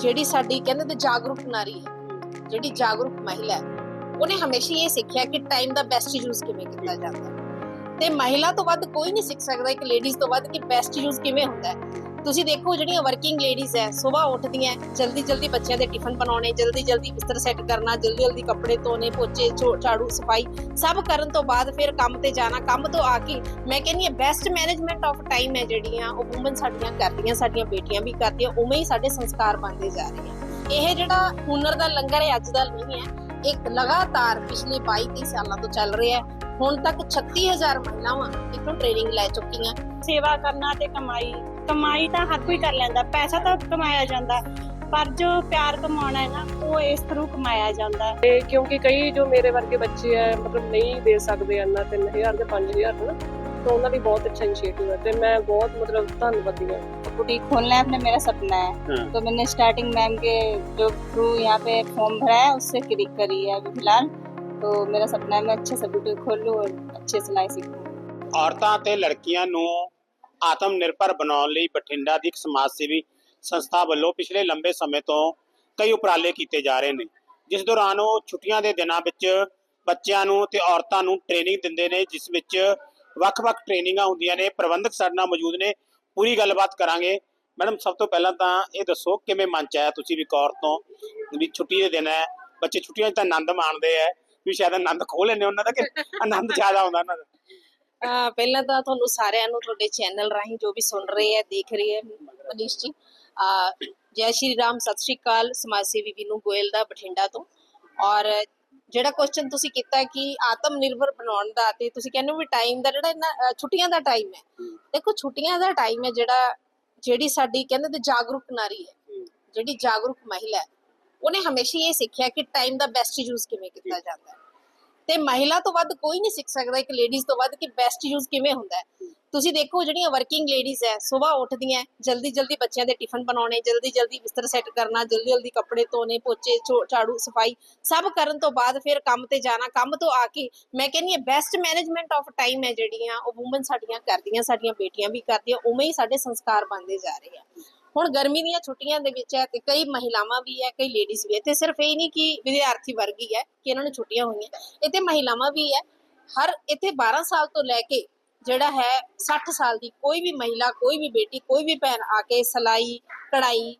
ਜਿਹੜੀ ਸਾਡੀ, ਕਹਿੰਦੇ ਤੇ ਜਾਗਰੂਕ ਨਾਰੀ ਹੈ, ਜਿਹੜੀ ਜਾਗਰੂਕ ਮਹਿਲਾ ਹੈ, ਉਹਨੇ ਹਮੇਸ਼ਾ ਇਹ ਸਿੱਖਿਆ ਕਿ ਟਾਈਮ ਦਾ ਬੈਸਟ ਯੂਜ਼ ਕਿਵੇਂ ਕੀਤਾ ਜਾਂਦਾ ਹੈ। ਤੇ ਮਹਿਲਾ ਤੋਂ ਵੱਧ ਕੋਈ ਨਹੀਂ ਸਿੱਖ ਸਕਦਾ, ਇੱਕ ਲੇਡੀਜ਼ ਤੋਂ ਵੱਧ ਕਿ ਬੈਸਟ ਯੂਜ਼ ਕਿਵੇਂ ਹੁੰਦਾ ਹੈ। ਤੁਸੀਂ ਦੇਖੋ ਜਿਹੜੀਆਂ ਵਰਕਿੰਗ ਲੇਡੀਜ਼ ਹੈ ਸਵੇਰ ਉੱਠਦੀਆਂ, ਜਲਦੀ ਜਲਦੀ ਬੱਚਿਆਂ ਦੇ ਟਿਫਨ ਬਣਾਉਣੇ, ਜਲਦੀ ਜਲਦੀ ਬਿਸਤਰ ਸੈੱਟ ਕਰਨਾ, ਜਲਦੀ ਜਲਦੀ ਕੱਪੜੇ ਧੋਣੇ, ਪੋਚੇ ਝਾੜੂ, ਸਫ਼ਾਈ, ਸਭ ਕਰਨ ਤੋਂ ਬਾਅਦ ਫਿਰ ਕੰਮ ਤੇ ਜਾਣਾ, ਕੰਮ ਤੋਂ ਆ ਕੇ ਮੈਂ ਕਹਿੰਨੀ ਆ ਬੈਸਟ ਮੈਨੇਜਮੈਂਟ ਆਫ ਟਾਈਮ ਹੈ ਜਿਹੜੀਆਂ, ਉਹ ਔਮਨ ਸਾਡੀਆਂ ਕਰਦੀਆਂ, ਸਾਡੀਆਂ ਬੇਟੀਆਂ ਵੀ ਕਰਦੀਆਂ, ਉਵੇਂ ਹੀ ਸਾਡੇ ਸੰਸਕਾਰ ਬਣਦੇ ਜਾ ਰਹੇ ਆ। ਇਹ ਜਿਹੜਾ ਹੁਨਰ ਦਾ ਲੰਗਰ ਹੈ, ਅੱਜ ਦਾ ਨਹੀਂ ਹੈ, ਇੱਕ ਲਗਾਤਾਰ ਪਿਛਲੇ 22 23 ਸਾਲਾਂ ਤੋਂ ਚੱਲ ਰਿਹਾ ਹੈ। ਹੁਣ ਤੱਕ 36000 ਮਹਿਲਾਵਾਂ ਇਥੋਂ ਟ੍ਰੇਨਿੰਗ ਲੈ ਚੁੱਕੀਆਂ ਸੇਵਾ ਕਰਨਾ ਤੇ ਕਮਾਈ ਕਮਾਈ ਤਾਂ ਹਰ ਕੋਈ ਕਰ ਲੈਂਦਾ ਪੈਸਾ ਤਾਂ ਕਮਾਇਆ ਜਾਂਦਾ ਪਰ ਜੋ ਪਿਆਰ ਕਮਾਉਣਾ ਹੈ ਨਾ ਉਹ ਇਸ ਥਰੂ ਕਮਾਇਆ ਜਾਂਦਾ ਹੈ। ਤੇ ਕਿਉਂਕਿ ਕਈ ਜੋ ਮੇਰੇ ਵਰਗੇ ਬੱਚੇ ਹੈ ਮਤਲਬ ਨਹੀਂ ਦੇ ਸਕਦੇ ਇੰਨਾ 3000 ਤੇ 5000 ਨਾ ਤਾਂ ਉਹਨਾਂ ਲਈ ਬਹੁਤ ਅੱਛਾ ਇਨੀਸ਼ੀਏਟਿਵ ਹੈ ਤੇ ਮੈਂ ਬਹੁਤ ਮਤਲਬ ਧੰਨਵਾਦੀ ਹਾਂ बुटीक खोलना है अपना मेरा सपना है हाँ। तो मैंने स्टार्टिंग मैम के जो थ्रू यहाँ पे फॉर्म भरा है उससे क्लिक करी है अभी फिलहाल तो मेरा सपना है मैं अच्छे से बुटीक खोल लूँ और अच्छे सिलाई सीखूँ ਔਰਤਾਂ ਤੇ ਲੜਕੀਆਂ ਨੂੰ ਆਤਮ ਨਿਰਭਰ ਬਣਾਉਣ ਲਈ ਬਠਿੰਡਾ ਦੀ ਇੱਕ ਸਮਾਜ ਸੇਵੀ ਸੰਸਥਾ ਵੱਲੋਂ ਪਿਛਲੇ ਲੰਬੇ ਸਮੇਂ ਤੋਂ ਕਈ ਉਪਰਾਲੇ ਕੀਤੇ ਜਾ ਰਹੇ ਨੇ ਜਿਸ ਦੌਰਾਨ ਉਹ ਛੁੱਟੀਆਂ ਦੇ ਦਿਨਾਂ ਵਿੱਚ ਬੱਚਿਆਂ ਨੂੰ ਤੇ ਔਰਤਾਂ ਨੂੰ ਟ੍ਰੇਨਿੰਗ ਦਿੰਦੇ ਨੇ ਜਿਸ ਵਿੱਚ ਵੱਖ-ਵੱਖ ਟ੍ਰੇਨਿੰਗਾਂ ਹੁੰਦੀਆਂ ਨੇ ਪ੍ਰਬੰਧਕ ਸਾਡੇ ਨਾਲ ਮੌਜੂਦ ਨੇ ਪੂਰੀ ਗੱਲਬਾਤ ਕਰਾਂਗੇ ਮੈਡਮ ਸਭ ਤੋਂ ਪਹਿਲਾਂ ਤਾਂ ਇਹ ਦੱਸੋ ਕਿਵੇਂ ਮਨ ਚ ਆਇਆ ਤੁਸੀਂ ਵੀ ਇੱਕ ਔਰਤ ਤੋਂ ਵੀ ਛੁੱਟੀ ਦੇ ਦਿਨ ਹੈ ਬੱਚੇ ਛੁੱਟੀਆਂ 'ਚ ਤਾਂ ਆਨੰਦ ਮਾਣਦੇ ਆ ਵੀ ਸ਼ਾਇਦ ਆਨੰਦ ਖੋਹ ਲੈਂਦੇ ਉਹਨਾਂ ਦਾ ਕਿ ਆਨੰਦ ਜ਼ਿਆਦਾ ਆਉਂਦਾ ਉਹਨਾਂ ਦਾ। ਪਹਿਲਾਂ ਤਾਂ ਤੁਹਾਨੂੰ ਸਾਰਿਆਂ ਨੂੰ ਤੁਹਾਡੇ ਚੈਨਲ ਰਾਹੀਂ ਜੋ ਵੀ ਸੁਣ ਰਹੇ ਹੈ ਦੇਖ ਰਹੇ ਹੈ ਮਨੀਸ਼ ਜੀ। ਜੈ ਸ਼੍ਰੀ ਰਾਮ ਸਤਿ ਸ਼੍ਰੀ ਅਕਾਲ ਸਮਾਜ ਸੇਵੀ ਵੀਨੂ ਗੋਇਲ ਦਾ ਬਠਿੰਡਾ ਤੋਂ। ਔਰ ਜਿਹੜਾ ਕੁਐਸਚਨ ਤੁਸੀਂ ਕੀਤਾ ਕਿ ਆਤਮ ਨਿਰਭਰ ਬਣਾਉਣ ਦਾ ਤੇ ਤੁਸੀਂ ਕਹਿੰਦੇ ਹੋ ਵੀ ਟਾਈਮ ਦਾ ਜਿਹੜਾ ਇਹਨਾਂ ਛੁੱਟੀਆਂ ਦਾ ਟਾਈਮ ਹੈ। ਦੇਖੋ ਛੁੱਟੀਆਂ ਦਾ ਟਾਈਮ ਹੈ ਜਿਹੜਾ ਜਿਹੜੀ ਸਾਡੀ ਕਹਿੰਦੇ ਤੇ ਜਾਗਰੂਕ ਨਾਰੀ ਹੈ। ਜਿਹੜੀ ਜਾਗਰੂਕ ਮਹਿਲਾ ਹੈ। ਉਹਨੇ ਹਮੇਸ਼ਾ ਇਹ ਸਿੱਖਿਆ ਕਿ ਟਾਈਮ ਦਾ ਬੈਸਟ ਯੂਜ਼ ਕਿਵੇਂ ਕੀਤਾ ਜਾਂਦਾ ਹੈ। ਤੇ ਮਹਿਲਾ ਤੋਂ ਵੱਧ ਕੋਈ ਨਹੀਂ ਸਿੱਖ ਸਕਦਾ ਇੱਕ ਲੇਡੀਜ਼ ਤੋਂ ਵੱਧ ਕਿ ਬੈਸਟ ਯੂਜ਼ ਕਿਵੇਂ ਹੁੰਦਾ ਹੈ। ਤੁਸੀਂ ਦੇਖੋ ਜਿਹੜੀਆਂ ਵਰਕਿੰਗ ਲੇਡੀਜ਼ ਹੈ ਸਵੇਰ ਉੱਠਦੀਆਂ ਜਲਦੀ ਜਲਦੀ ਬੱਚਿਆਂ ਦੇ ਟਿਫਨ ਬਣਾਉਣੇ ਜਲਦੀ ਜਲਦੀ ਬਿਸਤਰ ਸੈੱਟ ਕਰਨਾ ਜਲਦੀ ਜਲਦੀ ਕੱਪੜੇ ਧੋਣੇ ਪੋਚੇ ਝਾੜੂ ਸਫ਼ਾਈ ਸਭ ਕਰਨ ਤੋਂ ਬਾਅਦ ਫਿਰ ਕੰਮ ਤੇ ਜਾਣਾ ਕੰਮ ਤੋਂ ਆ ਕੇ ਮੈਂ ਕਹਿੰਨੀ ਆ ਬੈਸਟ ਮੈਨੇਜਮੈਂਟ ਆਫ ਟਾਈਮ ਹੈ ਜਿਹੜੀਆਂ ਉਹ ਔਮਨ ਸਾਡੀਆਂ ਕਰਦੀਆਂ ਸਾਡੀਆਂ ਬੇਟੀਆਂ ਵੀ ਕਰਦੀਆਂ ਉਵੇਂ ਹੀ ਸਾਡੇ ਸੰਸਕਾਰ ਬਣਦੇ ਜਾ ਰਹੇ ਆ। ਹੁਣ ਗਰਮੀ ਦੀਆਂ ਛੁੱਟੀਆਂ ਦੇ ਵਿੱਚ ਹੈ ਤੇ ਕਈ ਮਹਿਲਾਵਾਂ ਵੀ ਹੈ, ਕਈ ਲੇਡੀਜ਼ ਵੀ ਹੈ ਤੇ ਸਿਰਫ ਇਹ ਨਹੀਂ ਕਿ ਵਿਦਿਆਰਥੀ ਵਰਗ ਹੀ ਹੈ ਕਿ ਇਹਨਾਂ ਨੂੰ ਛੁੱਟੀਆਂ ਹੋਈਆਂ। ਇੱਥੇ ਮਹਿਲਾਵਾਂ ਵੀ ਹੈ, ਹਰ ਇੱਥੇ 12 ਸਾਲ ਤੋਂ ਲੈ ਕੇ ਜਿਹੜਾ ਹੈ 60 ਸਾਲ ਦੀ ਕੋਈ ਵੀ ਮਹਿਲਾ, ਕੋਈ ਵੀ ਬੇਟੀ, ਕੋਈ ਵੀ ਭੈਣ ਆ ਕੇ ਸਲਾਈ, ਕਢਾਈ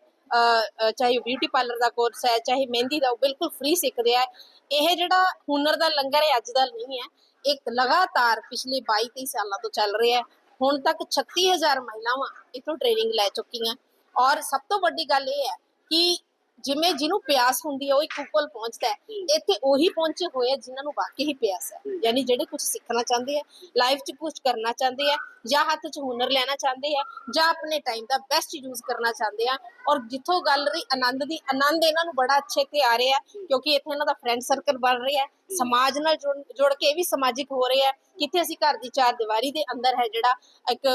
ਚਾਹੇ ਬਿਊਟੀ ਪਾਰਲਰ ਦਾ ਕੋਰਸ ਹੈ, ਚਾਹੇ ਮਹਿੰਦੀ ਦਾ, ਉਹ ਬਿਲਕੁਲ ਫ੍ਰੀ ਸਿੱਖ ਰਿਹਾ ਹੈ। ਇਹ ਜਿਹੜਾ ਹੁਨਰ ਦਾ ਲੰਗਰ ਹੈ, ਅੱਜ ਦਾ ਨਹੀਂ ਹੈ, ਇੱਕ ਲਗਾਤਾਰ ਪਿਛਲੇ 22 23 ਸਾਲਾਂ ਤੋਂ ਚੱਲ ਰਿਹਾ ਹੈ। ਹੁਣ ਤੱਕ 36000 ਮਹਿਲਾਵਾਂ ਇਥੋਂ ਟ੍ਰੇਨਿੰਗ ਲੈ ਚੁੱਕੀਆਂ। ਔਰ ਸਭ ਤੋਂ ਵੱਡੀ ਗੱਲ ਇਹ ਹੈ ਕਿ ਜਿਵੇਂ ਜਿਹਨੂੰ ਪਿਆਸ ਹੁੰਦੀ ਹੈ ਉਹ ਇੱਕ ਕੋਲ ਪਹੁੰਚਦਾ ਹੈ। ਇੱਥੇ ਉਹੀ ਪਹੁੰਚੇ ਹੋਏ ਆ ਜਿਨ੍ਹਾਂ ਨੂੰ ਵਾਕਈ ਹੀ ਪਿਆਸ ਹੈ। ਯਾਨੀ ਜਿਹੜੇ ਕੁਝ ਸਿੱਖਣਾ ਚਾਹੁੰਦੇ ਆ ਲਾਈਫ 'ਚ ਕੁਝ ਕਰਨਾ ਚਾਹੁੰਦੇ ਆ ਜਾਂ ਹੱਥ 'ਚ ਹੁਨਰ ਲੈਣਾ ਚਾਹੁੰਦੇ ਆ ਜਾਂ ਆਪਣੇ ਟਾਈਮ ਦਾ ਬੈਸਟ ਯੂਜ਼ ਕਰਨਾ ਚਾਹੁੰਦੇ ਆ ਔਰ ਜਿੱਥੋਂ ਗੱਲ ਰਹੀ ਆਨੰਦ ਦੀ ਆਨੰਦ ਇਹਨਾਂ ਨੂੰ ਬੜਾ ਅੱਛੇ ਤੇ ਆ ਰਿਹਾ ਕਿਉਂਕਿ ਇੱਥੇ ਇਹਨਾਂ ਦਾ ਫਰੈਂਡ ਸਰਕਲ ਬਣ ਰਿਹਾ ਸਮਾਜ ਨਾਲ ਜੁੜ ਕੇ ਇਹ ਵੀ ਸਮਾਜਿਕ ਹੋ ਰਿਹਾ ਕਿੱਥੇ ਅਸੀਂ ਘਰ ਦੀ ਚਾਰ ਦੀਵਾਰੀ ਦੇ ਅੰਦਰ ਹੈ ਜਿਹੜਾ ਇੱਕ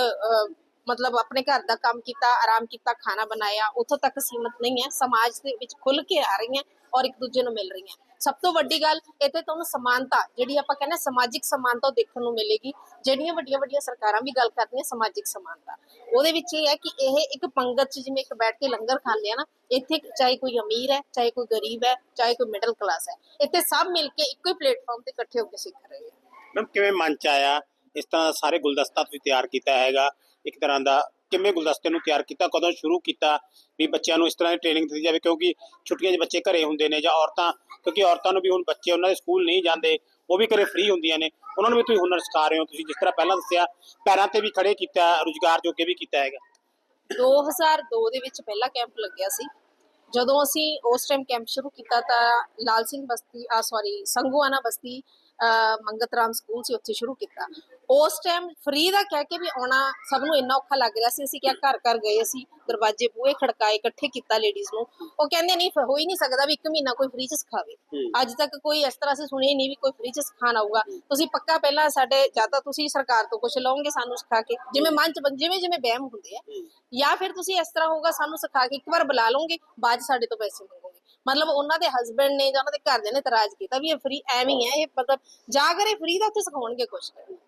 ਮਤਲਬ ਆਪਣੇ ਘਰ ਦਾ ਕੰਮ ਕੀਤਾ, ਆਰਾਮ ਕੀਤਾ, ਖਾਣਾ ਬਣਾਇਆ, ਉੱਥੋਂ ਤੱਕ ਸੀਮਤ ਨਹੀਂ ਹੈ। ਸਮਾਜ ਦੇ ਵਿੱਚ ਖੁੱਲ ਕੇ ਆ ਰਹੀਆਂ ਔਰ ਇੱਕ ਦੂਜੇ ਨੂੰ ਮਿਲ ਰਹੀਆਂ। ਸਭ ਤੋਂ ਵੱਡੀ ਗੱਲ, ਇੱਥੇ ਤੁਹਾਨੂੰ ਸਮਾਨਤਾ, ਜਿਹੜੀ ਆਪਾਂ ਕਹਿੰਦੇ ਸਮਾਜਿਕ ਸਮਾਨਤਾ ਦੇਖਣ ਨੂੰ ਮਿਲੇਗੀ। ਜਿਹੜੀਆਂ ਵੱਡੀਆਂ ਵੱਡੀਆਂ ਸਰਕਾਰਾਂ ਵੀ ਗੱਲ ਕਰਦੀਆਂ ਸਮਾਜਿਕ ਸਮਾਨਤਾ। ਉਹਦੇ ਵਿੱਚ ਇਹ ਹੈ ਕਿ ਇਹ ਇੱਕ ਪੰਗਤ 'ਚ ਜਿਵੇਂ ਇੱਕ ਬੈਠ ਕੇ ਲੰਗਰ ਖਾਂਦੇ ਆ ਨਾ, ਇੱਥੇ ਚਾਹੇ ਕੋਈ ਅਮੀਰ ਹੈ, ਚਾਹੇ ਕੋਈ ਗਰੀਬ ਹੈ, ਚਾਹੇ ਕੋਈ ਮਿਡਲ ਕਲਾਸ ਹੈ, ਇੱਥੇ ਸਭ ਮਿਲ ਕੇ ਇੱਕੋ ਹੀ ਪਲੇਟਫਾਰਮ ਤੇ ਇਕੱਠੇ ਹੋ ਕੇ ਸਿੱਖ ਰਹੇ ਹੈ ਮੈਮ ਕਿਵੇਂ ਮਨ ਚ ਆਇਆ? ਇਸ ਤਰ੍ਹਾਂ ਸਾਰੇ ਗੁਲਦਸਤਾ ਤੁਸੀਂ ਤਿਆਰ ਕੀਤਾ ਹੈਗਾ। ਇੱਕ ਤਰ੍ਹਾਂ ਦਾ ਕਿਵੇਂ ਗੁਲਦਸਤੇ ਨੂੰ ਤਿਆਰ ਕੀਤਾ, ਕਦੋਂ ਸ਼ੁਰੂ ਕੀਤਾ ਵੀ ਬੱਚਿਆਂ ਨੂੰ ਇਸ ਤਰ੍ਹਾਂ ਦੀ ਟ੍ਰੇਨਿੰਗ ਦਿੱਤੀ ਜਾਵੇ, ਕਿਉਂਕਿ ਛੁੱਟੀਆਂ 'ਚ ਬੱਚੇ ਘਰੇ ਹੁੰਦੇ ਨੇ ਜਾਂ ਔਰਤਾਂ, ਕਿਉਂਕਿ ਔਰਤਾਂ ਨੂੰ ਵੀ ਹੁਣ ਬੱਚੇ ਉਹਨਾਂ ਦੇ ਸਕੂਲ ਨਹੀਂ ਜਾਂਦੇ, ਉਹ ਵੀ ਘਰੇ ਫ੍ਰੀ ਹੁੰਦੀਆਂ ਨੇ। ਉਹਨਾਂ ਨੂੰ ਵੀ ਤੁਸੀਂ ਹੁਨਰ ਸਿਖਾ ਰਹੇ ਹੋ, ਤੁਸੀਂ ਜਿਸ ਤਰ੍ਹਾਂ ਪਹਿਲਾਂ ਦੱਸਿਆ, ਪੈਰਾਂ ਤੇ ਵੀ ਖੜੇ ਕੀਤਾ, ਰੁਜ਼ਗਾਰ ਜੋਗੇ ਵੀ ਕੀਤਾ ਹੈਗਾ। 2002 ਦੇ ਵਿੱਚ ਪਹਿਲਾ ਕੈਂਪ ਲੱਗਿਆ ਸੀ। ਜਦੋਂ ਅਸੀਂ ਉਸ ਟਾਈਮ ਕੈਂਪ ਸ਼ੁਰੂ ਕੀਤਾ ਤਾਂ ਲਾਲ ਸਿੰਘ ਬਸਤੀ ਆ ਸੌਰੀ ਸੰਗੂਆਨਾ ਬਸਤੀ ਮੰਗਤ ਰਾਮ ਸਕੂਲ ਸੀ, ਉੱਥੇ ਸ਼ੁਰੂ ਕੀਤਾ। ਉਸ ਟਾਈਮ ਫ੍ਰੀ ਦਾ ਕਹਿ ਕੇ ਵੀ ਆਉਣਾ ਸਭ ਨੂੰ ਇੰਨਾ ਔਖਾ ਲੱਗ ਰਿਹਾ ਸੀ ਅਸੀਂ ਕਿਹਾ ਘਰ ਘਰ ਗਏ ਅਸੀਂ ਦਰਵਾਜ਼ੇ ਬੂਹੇ ਖੜਕਾਏ ਇਕੱਠੇ ਕੀਤਾ ਲੇਡੀਜ਼ ਨੂੰ। ਉਹ ਕਹਿੰਦੇ ਨਹੀਂ ਹੋ ਹੀ ਨਹੀਂ ਸਕਦਾ ਵੀ ਇੱਕ ਮਹੀਨਾ ਕੋਈ ਫ੍ਰੀ ਚ ਸਿਖਾਵੇ। ਅੱਜ ਤੱਕ ਕੋਈ ਇਸ ਤਰ੍ਹਾਂ ਅਸੀਂ ਸੁਣਿਆ ਨਹੀਂ ਵੀ ਕੋਈ ਫ੍ਰੀ ਚ ਸਿਖਾਣ ਆਊਗਾ। ਤੁਸੀਂ ਪੱਕਾ ਪਹਿਲਾਂ ਸਾਡੇ ਜਾਂ ਤਾਂ ਤੁਸੀਂ ਸਰਕਾਰ ਤੋਂ ਕੁਝ ਲਓਗੇ ਸਾਨੂੰ ਸਿਖਾ ਕੇ। ਜਿਵੇਂ ਮਨ ਚ ਜਿਵੇਂ ਜਿਵੇਂ ਵਹਿਮ ਹੁੰਦੇ ਆ। ਜਾਂ ਫਿਰ ਤੁਸੀਂ ਇਸ ਤਰ੍ਹਾਂ ਹੋਊਗਾ ਸਾਨੂੰ ਸਿਖਾ ਕੇ ਇੱਕ ਵਾਰ ਬੁਲਾ ਲਓਗੇ ਬਾਅਦ ਸਾਡੇ ਤੋਂ ਪੈਸੇ ਮੰਗੋਗੇ ਮਤਲਬ ਉਹਨਾਂ ਦੇ ਹਸਬੰਡ ਨੇ ਜਾਂ ਉਹਨਾਂ ਦੇ ਘਰਦਿਆਂ ਨੇ ਇਤਰਾਜ਼ ਕੀਤਾ ਵੀ ਇਹ ਫ੍ਰੀ ਐਵੇਂ ਹੀ ਹੈ, ਇਹ ਮਤਲਬ ਜਾ ਕਰੇ ਫ੍ਰੀ ਦਾ ਉੱਥੇ ਸਿਖਾਉਣਗੇ ਕੁਝ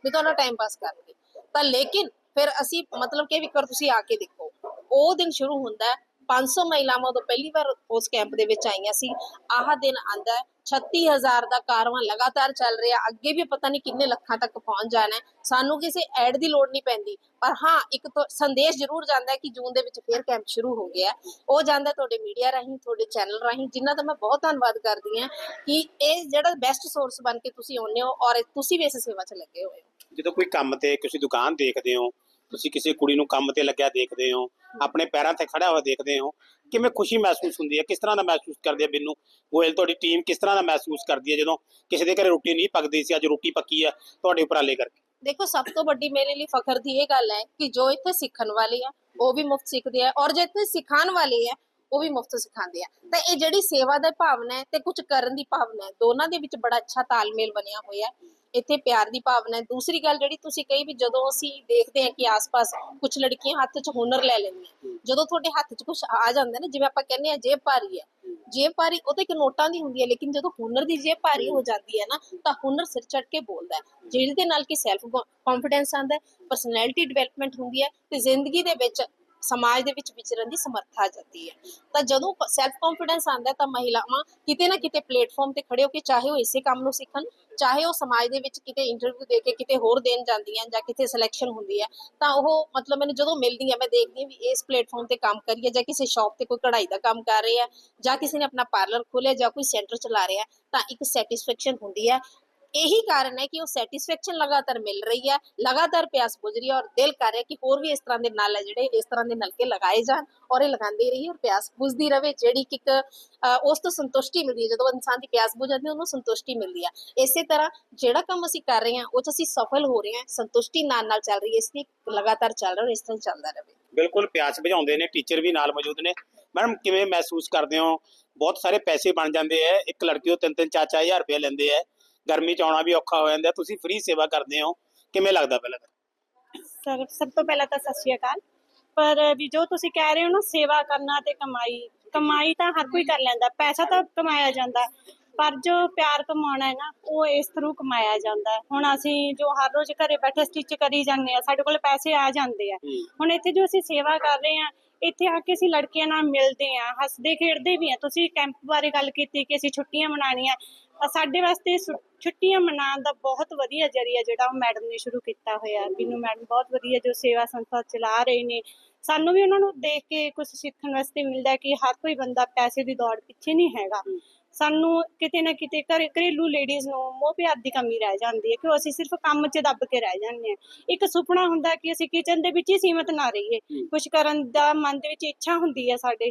ਵੀ ਤੁਹਾਨੂੰ ਟਾਈਮ ਪਾਸ ਕਰਨਗੇ ਤਾਂ ਲੇਕਿਨ ਫਿਰ ਅਸੀਂ ਮਤਲਬ ਕਿ ਵੀ ਇੱਕ ਵਾਰ ਤੁਸੀਂ ਆ ਕੇ ਦੇਖੋ, ਉਹ ਦਿਨ ਸ਼ੁਰੂ ਹੁੰਦਾ 500 ਮਹਿਲਾਵਾਂ ਤੋਂ ਪਹਿਲੀ ਵਾਰ ਉਸ ਕੈਂਪ ਦੇ ਵਿੱਚ ਆਈਆਂ ਸੀ। ਆਹ ਦਿਨ ਆਂਦਾ 36000 ਦਾ ਕਾਰਵਾਂ ਲਗਾਤਾਰ ਚੱਲ ਰਿਹਾ। ਅੱਗੇ ਵੀ ਪਤਾ ਨਹੀਂ ਕਿੰਨੇ ਲੱਖਾਂ ਤੱਕ ਪਹੁੰਚ ਜਾਣਾ ਸਾਨੂੰ ਕਿਸੇ ਐਡ ਦੀ ਲੋੜ ਨਹੀਂ ਪੈਂਦੀ। ਪਰ ਹਾਂ, ਇੱਕ ਸੰਦੇਸ਼ ਜ਼ਰੂਰ ਜਾਂਦਾ ਹੈ ਕਿ ਜੂਨ ਦੇ ਵਿੱਚ ਫੇਰ ਕੈਂਪ ਸ਼ੁਰੂ ਹੋ ਗਿਆ ਉਹ ਜਾਂਦਾ ਤੁਹਾਡੇ ਮੀਡੀਆ ਰਾਹੀਂ, ਤੁਹਾਡੇ ਚੈਨਲ ਰਾਹੀਂ, ਜਿਨ੍ਹਾਂ ਦਾ ਮੈਂ ਬਹੁਤ ਧੰਨਵਾਦ ਕਰਦੀ ਹਾਂ ਕਿ ਇਹ ਜਿਹੜਾ ਬੈਸਟ ਸੋਰਸ ਬਣ ਕੇ ਤੁਸੀਂ ਆਉਂਦੇ ਹੋ ਔਰ ਤੁਸੀਂ ਵੀ ਇਸ ਸੇਵਾ 'ਚ ਲੱਗੇ ਹੋਏ ਹੋ। ਜਦੋਂ ਕੋਈ ਕੰਮ ਤੇ ਕਿਸੇ ਦੁਕਾਨ ਦੇਖਦੇ ਹੋ, ਤੁਸੀਂ ਕਿਸੇ ਕੁੜੀ ਨੂੰ ਕੰਮ ਤੇ ਲੱਗਿਆ ਦੇਖਦੇ ਹੋ ਆਪਣੇ ਪੈਰਾਂ ਤੇ ਖੜਾ ਹੋਇਆ ਦੇਖਦੇ ਹੋ, ਕਿਵੇਂ ਖੁਸ਼ੀ ਮਹਿਸੂਸ ਹੁੰਦੀ ਹੈ? ਕਿਸ ਤਰ੍ਹਾਂ ਦਾ ਮਹਿਸੂਸ ਕਰਦੇ ਆ ਬਿੰਨੂ? ਗੋਇਲ, ਤੁਹਾਡੀ ਟੀਮ ਕਿਸ ਤਰ੍ਹਾਂ ਦਾ ਮਹਿਸੂਸ ਕਰਦੀ ਹੈ ਜਦੋਂ ਕਿਸੇ ਦੇ ਘਰੇ ਰੋਟੀ ਨਹੀਂ ਪੱਕਦੀ ਸੀ, ਅੱਜ ਰੋਟੀ ਪੱਕੀ ਹੈ ਤੁਹਾਡੇ ਉਪਰਾਲੇ ਕਰਕੇ? ਦੇਖੋ, ਸਭ ਤੋਂ ਵੱਡੀ ਮੇਰੇ ਲਈ ਫਖਰ ਦੀ ਇਹ ਗੱਲ ਹੈ ਕਿ ਜੋ ਇੱਥੇ ਸਿੱਖਣ ਵਾਲੇ ਆ, ਉਹ ਵੀ ਮੁਫਤ ਸਿੱਖਦੇ ਆ ਔਰ ਜੋ ਇੱਥੇ ਸਿਖਾਉਣ ਵਾਲੇ ਆ, ਉਹ ਵੀ ਮੁਫਤ ਸਿਖਾਉਂਦੇ ਆ। ਤਾਂ ਇਹ ਜਿਹੜੀ ਸੇਵਾ ਦਾ ਭਾਵਨਾ ਹੈ ਤੇ ਕੁਝ ਕਰਨ ਦੀ ਭਾਵਨਾ ਹੈ, ਦੋਨਾਂ ਦੇ ਵਿੱਚ ਬੜਾ ਅੱਛਾ ਤਾਲਮੇਲ ਬਣਿਆ ਹੋਇਆ ਇੱਥੇ ਪਿਆਰ ਦੀ ਭਾਵਨਾ ਹੈ। ਦੂਸਰੀ ਗੱਲ ਜਿਹੜੀ ਤੁਸੀਂ ਕਹੀ ਵੀ ਜਦੋਂ ਅਸੀਂ ਦੇਖਦੇ ਹਾਂ ਕਿ ਆਸ-ਪਾਸ ਕੁਝ ਲੜਕੀਆਂ ਹੱਥ 'ਚ ਹੁਨਰ ਲੈ ਲੈਂਦੀਆਂ, ਜਦੋਂ ਤੁਹਾਡੇ ਹੱਥ 'ਚ ਕੁਝ ਆ ਜਾਂਦਾ ਨਾ, ਜਿਵੇਂ ਆਪਾਂ ਕਹਿੰਦੇ ਆ ਜੇਬ ਭਾਰੀ ਹੈ। ਜੇਬ ਭਾਰੀ ਉਹ ਤਾਂ ਇੱਕ ਨੋਟਾਂ ਦੀ ਹੁੰਦੀ ਹੈ, ਲੇਕਿਨ ਜਦੋਂ ਹੁਨਰ ਦੀ ਜੇਬ ਭਾਰੀ ਹੋ ਜਾਂਦੀ ਹੈ ਨਾ, ਤਾਂ ਹੁਨਰ ਸਿਰ ਚੜ ਕੇ ਬੋਲਦਾ ਹੈ, ਜਿਹਦੇ ਨਾਲ ਕਿ ਸੈਲਫ ਕੌਨਫੀਡੈਂਸ ਆਉਂਦਾ ਹੈ ਪਰਸਨੈਲਿਟੀ ਡਿਵੈਲਪਮੈਂਟ ਹੁੰਦੀ ਹੈ ਤੇ ਜ਼ਿੰਦਗੀ ਦੇ ਵਿੱਚ ਸਮਾਜ ਦੇ ਵਿੱਚ ਵਿਚਰਨ ਦੀ ਸਮਰੱਥਾ ਆ ਜਾਂਦੀ ਹੈ। ਤਾਂ ਜਦੋਂ ਸੈਲਫ ਕੌਨਫੀਡੈਂਸ ਆਉਂਦਾ ਤਾਂ ਮਹਿਲਾਵਾਂ ਕਿਤੇ ਨਾ ਕਿਤੇ ਪਲੇਟਫਾਰਮ ਤੇ ਖੜੇ ਹੋ ਕੇ ਚਾਹੇ ਉਹ ਇਸੇ ਕੰਮ ਨੂੰ ਸਿੱਖਣ, ਚਾਹੇ ਉਹ ਸਮਾਜ ਦੇ ਵਿੱਚ ਕਿਤੇ ਇੰਟਰਵਿਊ ਦੇ ਕੇ ਕਿਤੇ ਹੋਰ ਦੇਣ ਜਾਂਦੀਆਂ ਜਾਂ ਕਿਤੇ ਸਿਲੈਕਸ਼ਨ ਹੁੰਦੀ ਹੈ, ਤਾਂ ਉਹ ਮਤਲਬ ਮੈਨੂੰ ਜਦੋਂ ਮਿਲਦੀ ਹੈ, ਮੈਂ ਦੇਖਦੀ ਹਾਂ ਵੀ ਇਸ ਪਲੇਟਫਾਰਮ ਤੇ ਕੰਮ ਕਰੀਏ ਜਾਂ ਕਿਸੇ ਸ਼ਾਪ ਤੇ ਕੋਈ ਕਢਾਈ ਦਾ ਕੰਮ ਕਰ ਰਿਹਾ ਜਾਂ ਕਿਸੇ ਨੇ ਆਪਣਾ ਪਾਰਲਰ ਖੋਲਿਆ ਜਾਂ ਕੋਈ ਸੈਂਟਰ ਚਲਾ ਰਿਹਾ ਤਾਂ ਇੱਕ ਸੈਟੀਸਫੈਕਸ਼ਨ ਹੁੰਦੀ ਹੈ। ਇਹੀ ਕਾਰਨ ਹੈ ਕਿ ਉਹ ਸੈਟੀਸਫੈਕਸ਼ਨ ਲਗਾਤਾਰ ਮਿਲ ਰਹੀ ਹੈ, ਲਗਾਤਾਰ ਪਿਆਸ ਬੁਝ ਰਹੀ ਹੈ ਔਰ ਦਿਲ ਕਰ ਰਿਹਾ ਕਿ ਹੋਰ ਵੀ ਇਸ ਤਰ੍ਹਾਂ ਦੇ ਨਾਲ ਹੈ ਜਿਹੜੇ ਇਸ ਤਰ੍ਹਾਂ ਦੇ ਨਲਕੇ ਲਗਾਏ ਜਾਣ ਔਰ ਇਹ ਲਗਾਉਂਦੇ ਰਹੀਏ ਔਰ ਪਿਆਸ ਬੁਝਦੀ ਰਵੇ, ਜਿਹੜੀ ਕਿ ਉਸ ਤੋਂ ਸੰਤੁਸ਼ਟੀ ਮਿਲਦੀ ਹੈ, ਜਦੋਂ ਇਨਸਾਨ ਦੀ ਪਿਆਸ ਬੁਝ ਜਾਂਦੀ ਹੈ, ਉਹਨੂੰ ਸੰਤੁਸ਼ਟੀ ਮਿਲਦੀ ਹੈ। ਇਸੇ ਤਰ੍ਹਾਂ ਜਿਹੜਾ ਕੰਮ ਅਸੀਂ ਕਰ ਰਹੇ ਹਾਂ, ਉਹ 'ਚ ਅਸੀਂ ਸਫਲ ਹੋ ਰਹੇ ਹਾਂ, ਸੰਤੁਸ਼ਟੀ ਨਾਲ ਨਾਲ ਚੱਲ ਰਹੀ ਹੈ, ਇਸ ਲਈ ਲਗਾਤਾਰ ਚੱਲ ਰਿਹਾ ਔਰ ਇਸ ਤਰ੍ਹਾਂ ਚੱਲਦਾ ਰਹੇ ਬਿਲਕੁਲ ਪਿਆਸ ਬੁਝਾਉਂਦੇ ਨੇ ਟੀਚਰ ਵੀ ਨਾਲ ਮੌਜੂਦ ਨੇ। ਮੈਡਮ, ਕਿਵੇਂ ਮਹਿਸੂਸ ਕਰਦੇ ਹੋ? ਬਹੁਤ ਸਾਰੇ ਪੈਸੇ ਬਣ ਜਾਂਦੇ ਆ ਇੱਕ ਲੜਕੀ ਉਹ ਤਿੰਨ ਤਿੰਨ ਚਾਰ ਚਾਰ ਹਜ਼ਾਰ ਰੁਪਏ ਲੈਂਦੇ ਆ ਗਰਮੀ ਚ ਆਉਣਾ ਵੀ ਔਖਾ ਹੋ ਜਾਂਦਾ ਤੁਸੀਂ ਫ੍ਰੀ ਸੇਵਾ ਕਰਦੇ ਹੋ ਕਿਵੇਂ ਲੱਗਦਾ ਪਹਿਲਾਂ ਤਾਂ? ਸਰ ਸਭ ਤੋਂ ਪਹਿਲਾਂ ਤਾਂ ਸਤਿ ਸ਼੍ਰੀ ਅਕਾਲ ਪਰ ਵੀ ਜੋ ਤੁਸੀਂ ਕਹਿ ਰਹੇ ਹੋ ਨਾ ਸੇਵਾ ਕਰਨਾ ਤੇ ਕਮਾਈ ਕਮਾਈ ਤਾਂ ਹਰ ਕੋਈ ਕਰ ਲੈਂਦਾ ਪੈਸਾ ਤਾਂ ਕਮਾਇਆ ਜਾਂਦਾ ਪਰ ਜੋ ਪਿਆਰ ਕਮਾਉਣਾ ਹੈ ਨਾ ਉਹ ਇਸ ਥਰੂ ਕਮਾਇਆ ਜਾਂਦਾ ਹੈ। ਹੁਣ ਅਸੀਂ ਜੋ ਹਰ ਰੋਜ਼ ਘਰੇ ਬੈਠੇ ਸਟਿਚ ਕਰੀ ਜਾਂਦੇ ਆ ਸਾਡੇ ਕੋਲ ਪੈਸੇ ਆ ਜਾਂਦੇ ਆ ਹੁਣ ਇੱਥੇ ਜੋ ਅਸੀਂ ਸੇਵਾ ਕਰ ਰਹੇ ਆ ਇੱਥੇ ਆ ਕੇ ਅਸੀਂ ਲੜਕੀਆਂ ਨਾਲ ਮਿਲਦੇ ਆ, ਹੱਸਦੇ, ਖੇਡਦੇ ਵੀ ਆ। ਤੁਸੀਂ ਕੈਂਪ ਬਾਰੇ ਗੱਲ ਕੀਤੀ ਕਿ ਅਸੀਂ ਛੁੱਟੀਆਂ ਮਨਾਉਣੀਆਂ ਸਾਡੇ ਵਾਸਤੇ ਛੁੱਟੀਆਂ ਮਨਾਉਣ ਦਾ ਬਹੁਤ ਵਧੀਆ ਜਰੀਆ ਜਿਹੜਾ ਉਹ ਮੈਡਮ ਨੇ ਸ਼ੁਰੂ ਕੀਤਾ ਹੋਇਆ। ਬਿੰਨੂ ਮੈਡਮ ਬਹੁਤ ਵਧੀਆ ਜੋ ਸੇਵਾ ਸੰਸਥਾ ਚਲਾ ਰਹੇ ਨੇ। ਸਾਨੂੰ ਵੀ ਉਹਨਾਂ ਨੂੰ ਦੇਖ ਕੇ ਕੁਝ ਸਿੱਖਣ ਵਾਸਤੇ ਮਿਲਦਾ ਹੈ ਕਿ ਹਰ ਕੋਈ ਬੰਦਾ ਪੈਸੇ ਦੀ ਦੌੜ ਪਿੱਛੇ ਨਹੀਂ ਹੈਗਾ। ਸਾਨੂੰ ਕਿਤੇ ਨਾ ਕਿਤੇ ਘਰੇ ਘਰੇਲੂ ਲੇਡੀਜ਼ ਨੂੰ ਮੋਹ ਪਿਆਰ ਦੀ ਕਮੀ ਰਹਿ ਜਾਂਦੀ ਹੈ ਕਿ ਅਸੀਂ ਸਿਰਫ ਕੰਮ 'ਚ ਦੱਬ ਕੇ ਰਹਿ ਜਾਂਦੇ ਹਾਂ। ਇੱਕ ਸੁਪਨਾ ਹੁੰਦਾ ਕਿ ਅਸੀਂ ਕਿਚਨ ਦੇ ਵਿੱਚ ਹੀ ਸੀਮਤ ਨਾ ਰਹੀਏ। ਕੁਝ ਕਰਨ ਦਾ ਮਨ ਦੇ ਵਿੱਚ ਇੱਛਾ ਹੁੰਦੀ ਹੈ ਸਾਡੇ।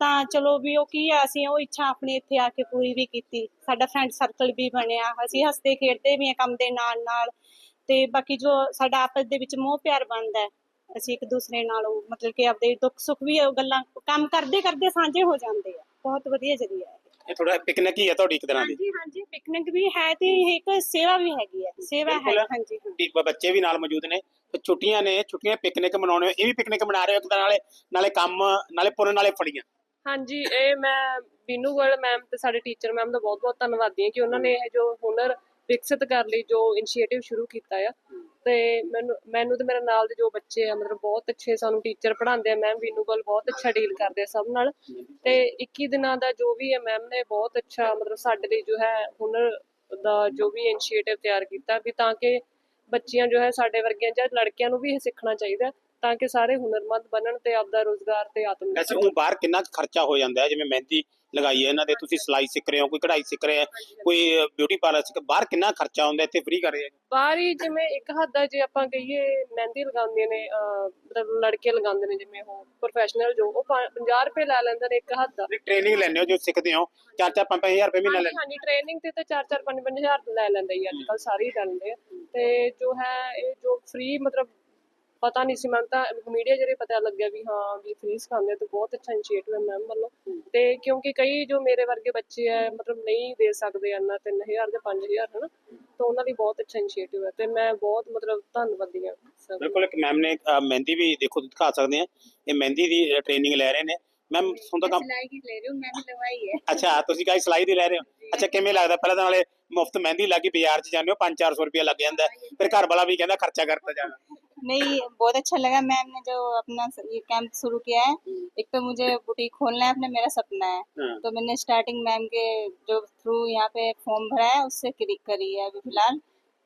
ਤਾਂ ਚਲੋ ਵੀ ਉਹ ਕੀ ਆ ਅਸੀਂ ਉਹ ਇੱਛਾ ਆਪਣੀ ਇੱਥੇ ਆ ਕੇ ਪੂਰੀ ਵੀ ਕੀਤੀ। ਸਾਡਾ ਫਰੈਂਡ ਸਰਕਲ ਵੀ ਬਣਿਆ। ਅਸੀਂ ਹੱਸਦੇ ਖੇਡਦੇ ਵੀ ਹਾਂ ਕੰਮ ਦੇ ਨਾਲ ਨਾਲ। ਤੇ ਬਾਕੀ ਜੋ ਸਾਡਾ ਆਪਸ ਦੇ ਵਿੱਚ ਮੋਹ ਪਿਆਰ ਬਣਦਾ ਹੈ ਅਸੀਂ ਇੱਕ ਦੂਸਰੇ ਨਾਲ ਮਤਲਬ ਕਿ ਆਪਦੇ ਦੁੱਖ ਸੁੱਖ ਵੀ ਉਹ ਗੱਲਾਂ ਕੰਮ ਕਰਦੇ ਕਰਦੇ ਸਾਂਝੇ ਹੋ ਜਾਂਦੇ ਆ। ਬਹੁਤ ਵਧੀਆ ਜਰੀਆ ਹੈ। ਇਹ ਥੋੜਾ ਪਿਕਨਿਕ ਹੀ ਹੈ ਤੁਹਾਡੀ ਇੱਕ ਤਰ੍ਹਾਂ ਦੀ। ਹਾਂਜੀ ਹਾਂਜੀ ਪਿਕਨਿਕ ਵੀ ਹੈ ਤੇ ਇਹ ਇੱਕ ਸੇਵਾ ਵੀ ਹੈਗੀ ਹੈ ਸੇਵਾ ਹੈ ਬਿਲਕੁਲ। ਹਾਂਜੀ ਹਾਂ। ਬ- ਬੱਚੇ ਵੀ ਨਾਲ ਮੌਜੂਦ ਨੇ ਤੇ ਛੁੱਟੀਆਂ ਨੇ ਛੁੱਟੀਆਂ ਪਿਕਨਿਕ ਮਨਾਉਣੇ ਇਹ ਵੀ ਪਿਕਨਿਕ ਮਨਾ ਰਹੇ ਹੋ ਇੱਕ ਤਰ੍ਹਾਂ ਨਾਲੇ ਨਾਲੇ ਕੰਮ ਨਾਲੇ ਪੁੰਨ ਨਾਲੇ ਫੜੀਆਂ ਹਾਂਜੀ ਇਹ ਮੈਂ ਬੀਨੂ ਗੋਇਲ ਮੈਮ ਤੇ ਸਾਡੇ ਟੀਚਰ ਮੈਮ ਦਾ ਬਹੁਤ ਬਹੁਤ ਧੰਨਵਾਦੀ ਹਾਂ ਕਿ ਉਹਨਾਂ ਨੇ ਇਹ ਜੋ ਹੁਨਰ ਵਿਕਸਿਤ ਕਰਨ ਲਈ ਜੋ ਇਨੀਸ਼ੀਏਟਿਵ ਸ਼ੁਰੂ ਕੀਤਾ ਆ, ਤੇ ਮੈਨੂੰ ਮੈਨੂੰ ਤੇ ਮੇਰੇ ਨਾਲ ਦੇ ਜੋ ਬੱਚੇ ਆ, ਮਤਲਬ ਬਹੁਤ ਅੱਛੇ ਸਾਨੂੰ ਟੀਚਰ ਪੜ੍ਹਾਉਂਦੇ ਆ ਮੈਮ ਬੀਨੂ ਬਹੁਤ ਅੱਛਾ ਡੀਲ ਕਰਦੇ ਆ ਸਭ ਨਾਲ। ਤੇ 21 ਦਿਨਾਂ ਦਾ ਜੋ ਵੀ ਹੈ ਮੈਮ ਨੇ ਬਹੁਤ ਅੱਛਾ ਮਤਲਬ ਸਾਡੇ ਲਈ ਜੋ ਹੈ ਹੁਨਰ ਦਾ ਜੋ ਵੀ ਇਨੀਸ਼ੀਏਟਿਵ ਤਿਆਰ ਕੀਤਾ ਵੀ ਤਾਂ ਕਿ ਬੱਚੀਆਂ ਜੋ ਹੈ ਸਾਡੇ ਵਰਗੀਆਂ ਜਾਂ ਲੜਕਿਆਂ ਨੂੰ ਵੀ ਇਹ ਸਿੱਖਣਾ ਚਾਹੀਦਾ ਤਾਂ ਕਿ ਸਾਰੇ ਹੁਨਰਮੰਦ ਬਣਨ ਤੇ ਆਪਦਾ ਰੋਜ਼ਗਾਰ ਤੇ ਆਤਮ ਵੈਸੇ ਉਹ ਬਾਹਰ ਕਿੰਨਾ ਖਰਚਾ ਹੋ ਜਾਂਦਾ ਹੈ? ਜਿਵੇਂ ਮਹਿੰਦੀ ਲਗਾਈ ਹੈ ਇਹਨਾਂ ਦੇ। ਤੁਸੀਂ ਸਿਲਾਈ ਸਿੱਖ ਰਹੇ ਹੋ ਕੋਈ ਕਢਾਈ ਸਿੱਖ ਰਹੇ ਹੋ ਕੋਈ ਬਿਊਟੀ ਪਾਰਲਰ ਸਿੱਖ ਬਾਹਰ ਕਿੰਨਾ ਖਰਚਾ ਹੁੰਦਾ ਇੱਥੇ ਫ੍ਰੀ ਕਰ ਰਹੇ ਹੋ? ਬਾਹਰ ਹੀ ਜਿਵੇਂ ਇੱਕ ਹੱਦ ਦਾ ਜੇ ਆਪਾਂ ਕਹੀਏ ਮਹਿੰਦੀ ਲਗਾਉਂਦੇ ਨੇ ਮਤਲਬ ਲੜਕੇ ਲਗਾਉਂਦੇ ਨੇ ਜਿਵੇਂ ਉਹ ਪ੍ਰੋਫੈਸ਼ਨਲ ਜੋ ਉਹ ਪੰ- 50 ਰੁਪਏ ਲੈ ਲੈਂਦੇ ਨੇ ਇੱਕ ਹੱਦ ਦਾ ਟ੍ਰੇਨਿੰਗ ਲੈਂਦੇ ਹੋ ਜੋ ਸਿੱਖਦੇ ਹੋ 4-4 5-5000 ਰੁਪਏ ਮਹੀਨਾ ਲੈਂਦੇ ਹਾਂਜੀ ਟ੍ਰੇਨਿੰਗ ਤੇ ਤਾਂ 4-4 5-5 ਹਜ਼ਾਰ ਲੈ ਲੈਂਦੇ ਹੀ ਅੱਜ ਕੱਲ ਸਾਰੇ ਹੀ ਲੈ ਲੈਂਦੇ ਤੇ ਜੋ ਹੈ ਇਹ ਜੋ ਫ੍ਰੀ ਮਤਲਬ ਪਤਾ ਨਹੀਂ ਸੀ ਮੈਂ ਤਾਂ ਮੀਡੀਆ ਜਿਹੜੇ ਪਤਾ ਲੱਗਿਆ ਵੀ ਹਾਂ ਵੀ ਫ੍ਰੀ ਸਿਖਾਉਂਦੇ ਤੇ ਬਹੁਤ ਅੱਛਾ ਇਨੀਸ਼ੀਏਟਿਵ ਹੈ ਮੈਮ ਵੱਲੋਂ। ਤੇ ਕਿਉਂਕਿ ਕਈ ਜੋ ਮੇਰੇ ਵਰਗੇ ਬੱਚੇ ਹੈ ਮਤਲਬ ਨਹੀਂ ਦੇ ਸਕਦੇ ਇੰਨਾ 3000 ਜਾਂ 5000 ਹਨਾ? ਤਾਂ ਉਹਨਾਂ ਲਈ ਬਹੁਤ ਅੱਛਾ ਇਨੀਸ਼ੀਏਟਿਵ ਹੈ ਤੇ ਮੈਂ ਬਹੁਤ ਮਤਲਬ ਧੰਨਵਾਦੀ ਹਾਂ ਬਿਲਕੁਲ ਇੱਕ ਮੈਮ ਨੇ ਮਹਿੰਦੀ ਵੀ ਦੇਖੋ ਦਿਖਾ ਸਕਦੇ ਆ। ਇਹ ਮਹਿੰਦੀ ਦੀ ਟ੍ਰੇਨਿੰਗ ਲੈ ਰਹੇ ਨੇ। ਮੈਮ ਹੁਣ ਤਾਂ ਸਿਲਾਈ ਦੀ ਲੈ ਰਹੇ ਹੋ ਮੈਂ ਲਵਾਈ ਹੈ। ਅੱਛਾ ਤੁਸੀਂ ਕਾਈ ਸਿਲਾਈ ਦੀ ਲੈ ਰਹੇ ਹੋ? ਅੱਛਾ ਕਿਵੇਂ ਲੱਗਦਾ? ਪਹਿਲਾਂ ਨਾਲੇ ਮੁਫਤ ਮਹਿੰਦੀ ਲੱਗੀ ਬਾਜ਼ਾਰ 'ਚ ਜਾਂਦੇ ਹੋ 5-400 ਰੁਪਏ ਲੱਗ ਜਾਂਦਾ। ਫਿਰ ਘਰ ਵਾਲਾ ਵੀ ਕਹਿੰਦਾ ਖਰਚਾ ਕਰਤਾ ਜਾਣਾ। नहीं बहुत अच्छा लगा मैम ने जो अपना ये कैंप शुरू किया है। एक तो मुझे बुटीक खोलना है अपने मेरा सपना है। हाँ। तो मैंने स्टार्टिंग मैम के जो थ्रू यहाँ पे फॉर्म भरा है उससे क्लिक करी है अभी फ़िलहाल।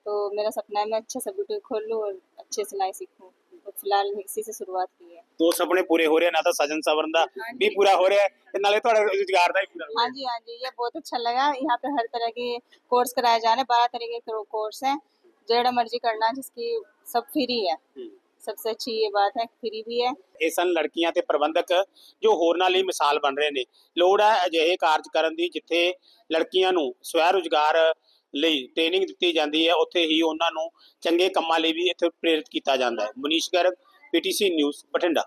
तो मेरा सपना है मैं अच्छे से बुटीक खोल लूँ और अच्छे सिलाई सीखूँ। तो फ़िलहाल इसी से शुरुआत की है। दो सपने पूरे हो रहे ना तो सजन सवरन का हाँ तो भी पूरा हो रहा है नाले तो रोज़गार का पूरा हाँ जी हाँ जी ये बहुत अच्छा लगा। यहाँ पे हर तरह के कोर्स कराए जा रहे हैं बारह तरह के कोर्स हैं। जेड़ा मर्जी करना जिसकी सब फ्री है हम्म। सबसे अच्छी ये बात है फ्री भी है ਇਹ ਸਨ ਲੜਕੀਆਂ ਤੇ ਪ੍ਰਬੰਧਕ ਜੋ ਹੋਰਨਾਂ ਲਈ ਮਿਸਾਲ ਬਣ ਰਹੇ ਨੇ ਲੋੜ ਹੈ ਅਜਿਹੇ ਕਾਰਜ ਕਰਨ ਦੀ ਜਿੱਥੇ ਲੜਕੀਆਂ ਨੂੰ ਸਵੈ ਰੁਜ਼ਗਾਰ ਲਈ ਟ੍ਰੇਨਿੰਗ ਦਿੱਤੀ ਜਾਂਦੀ ਹੈ ਉੱਥੇ ਹੀ ਉਹਨਾਂ ਨੂੰ ਚੰਗੇ ਕੰਮਾਂ ਲਈ ਵੀ ਇੱਥੇ ਪ੍ਰੇਰਿਤ ਕੀਤਾ ਜਾਂਦਾ ਹੈ ਮਨੀਸ਼ ਗਰਗ ਪੀਟੀਸੀ ਨਿਊਜ਼ ਬਠਿੰਡਾ